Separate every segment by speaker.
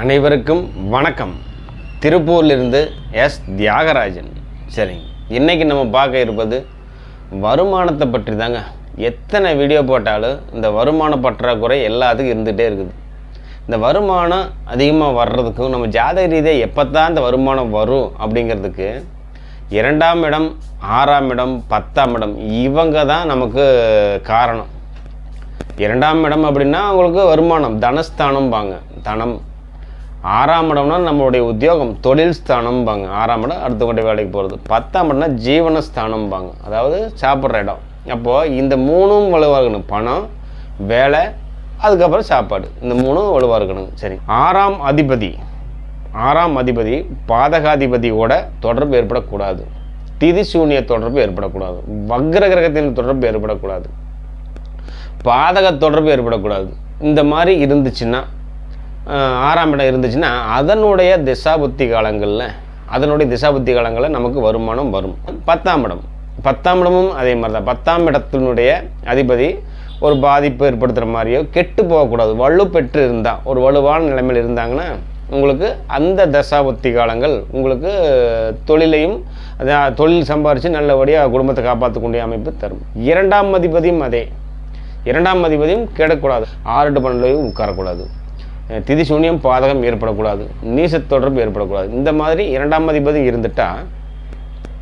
Speaker 1: அனைவருக்கும் வணக்கம். திருப்பூர்லேருந்து எஸ். தியாகராஜன். சரிங்க. இன்றைக்கி நம்ம பார்க்க இருப்பது வருமானத்தை பற்றி தாங்க எத்தனை வீடியோ போட்டாலும் இந்த வருமான பற்றாக்குறை எல்லாத்துக்கும் இருந்துகிட்டே இருக்குது. இந்த வருமானம் அதிகமாக வர்றதுக்கும் நம்ம ஜாதக ரீதியாக எப்போ தான் இந்த வருமானம் வரும் அப்படிங்கிறதுக்கு இரண்டாம் இடம் ஆறாம் இடம் பத்தாம் இடம் இவங்க தான் நமக்கு காரணம். இரண்டாம் இடம் அப்படின்னா அவங்களுக்கு வருமானம் தனஸ்தானம்பாங்க. தனம் ஆறாம் இடம்னா நம்மளுடைய உத்தியோகம். தொழில் ஸ்தானம்பாங்க. ஆறாம் இடம் அடுத்த கொண்டு வேலைக்கு போகிறது பத்தாம் இடம்னா ஜீவனஸ்தானம்பாங்க அதாவது சாப்பிட்ற இடம். அப்போது இந்த மூணும் வலுவாக இருக்கணும். பணம் வேலை அதுக்கப்புறம் சாப்பாடு. இந்த மூணும் வலுவாக இருக்கணும். சரி. ஆறாம் அதிபதி. ஆறாம் அதிபதி பாதகாதிபதியோட தொடர்பு ஏற்படக்கூடாது. திதி சூனிய தொடர்பு ஏற்படக்கூடாது. வக்ர கிரகத்தின் தொடர்பு ஏற்படக்கூடாது. பாதக தொடர்பு ஏற்படக்கூடாது. இந்த மாதிரி இருந்துச்சுன்னா ஆறாம் இடம் இருந்துச்சுன்னா அதனுடைய திசாபுத்தி காலங்களில் அதனுடைய திசாபுத்தி காலங்களில் நமக்கு வருமானம் வரும். பத்தாம் இடம். பத்தாம் இடமும் அதே மாதிரி தான் பத்தாம் இடத்தினுடைய அதிபதி ஒரு பாதிப்பு ஏற்படுத்துகிற மாதிரியோ கெட்டு போகக்கூடாது. வலு பெற்று இருந்தால் ஒரு வலுவான நிலைமையில் இருந்தாங்கன்னா உங்களுக்கு அந்த தசாபுத்தி காலங்கள் உங்களுக்கு தொழிலையும் அதான் தொழில் சம்பாரித்து நல்லபடியாக குடும்பத்தை காப்பாற்றக்கூடிய அமைப்பு தரும். இரண்டாம் அதிபதியும் அதே. இரண்டாம் அதிபதியும் கெடக்கூடாது. ஆறு டு பன்னெண்டுலையும் உட்காரக்கூடாது. திதி சூன்யம் பாதகம் ஏற்படக்கூடாது. நீச தொடர்பு ஏற்படக்கூடாது. இந்த மாதிரி இரண்டாம் அதிபதி இருந்துட்டால்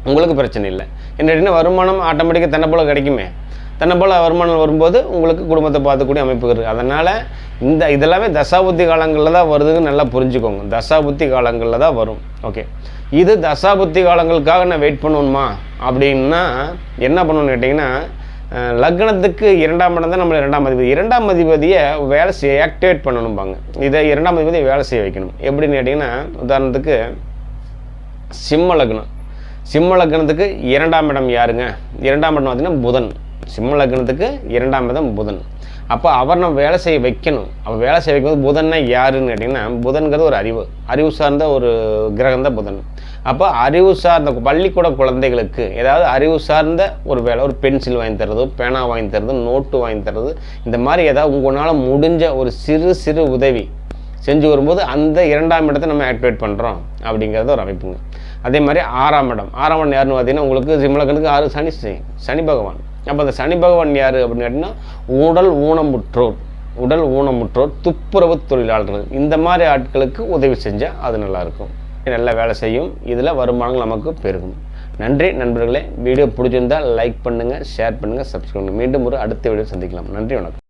Speaker 1: உங்களுக்கு பிரச்சனை இல்லை. என்ன வருமானம் ஆட்டோமேட்டிக்காக தன்னை போல் கிடைக்குமே. தன்னை போல் வருமானம் வரும்போது உங்களுக்கு குடும்பத்தை பார்த்துக்கூடிய அமைப்பு இருக்குது அதனால் இந்த இதெல்லாமே தசாபுத்தி காலங்களில் தான் வருதுன்னு நல்லா புரிஞ்சுக்கோங்க. தசாபுத்தி காலங்களில் தான் வரும். ஓகே இது தசாபுத்தி காலங்களுக்காக நான் வெயிட் பண்ணணுமா? அப்படின்னா என்ன பண்ணணும்னு கேட்டிங்கன்னா லக்னத்துக்கு இரண்டாம் இடம் தான் நம்மளை இரண்டாம் அதிபதி. இரண்டாம் அதிபதியை வேலை செய்ய ஆக்டிவேட் பண்ணணும்பாங்க. இதை இரண்டாம் அதிபதியை வேலை செய்ய வைக்கணும். எப்படின்னு கேட்டிங்கன்னா உதாரணத்துக்கு சிம்ம லக்னம். சிம்ம லக்னத்துக்கு இரண்டாம் இடம் யாருங்க? இரண்டாம் இடம் பார்த்தீங்கன்னா புதன். சிம்ம லக்னத்துக்கு இரண்டாம் இடம் புதன். அப்போ அவர் நம்ம வேலை செய்ய வைக்கணும். அப்போ வேலை செய்ய வைக்கும்போது புதன்னா யாருன்னு கேட்டிங்கன்னா புதன்கிறது ஒரு அறிவு. அறிவு சார்ந்த ஒரு கிரகம் தான் புதன். அப்போ அறிவு சார்ந்த பள்ளிக்கூட குழந்தைகளுக்கு ஏதாவது அறிவு சார்ந்த ஒரு வேலை ஒரு பென்சில் வாங்கி தர்றது பேனா வாங்கி தர்றது நோட்டு வாங்கி தர்றது இந்த மாதிரி ஏதாவது உங்களால் முடிஞ்ச ஒரு சிறு சிறு உதவி செஞ்சு வரும்போது அந்த இரண்டாம் இடத்தை நம்ம ஆக்டிவேட் பண்ணுறோம் அப்படிங்கிறது ஒரு அமைப்புங்க. அதே மாதிரி ஆறாம் இடம். ஆறாம் இடம் யாருன்னு பார்த்தீங்கன்னா உங்களுக்கு சிம்மலக்கனுக்கு ஆறு சனி சனி பகவான். அப்போ அந்த சனி பகவான் யார் அப்படின்னு கேட்டிங்கன்னா உடல் ஊனமுற்றோர். உடல் ஊனமுற்றோர் துப்புரவு தொழிலாளர்கள். இந்த மாதிரி ஆட்களுக்கு உதவி செஞ்சால் அது நல்லாயிருக்கும் நல்ல வேலை செய்யும். இதில் வருமானங்கள் நமக்கு பெருகும். நன்றி நண்பர்களே. வீடியோ பிடிச்சிருந்தால் லைக் பண்ணுங்கள் ஷேர் பண்ணுங்கள் சப்ஸ்கிரைப் பண்ணுங்கள் மீண்டும் ஒரு அடுத்த வீடியோ சந்திக்கலாம். நன்றி வணக்கம்.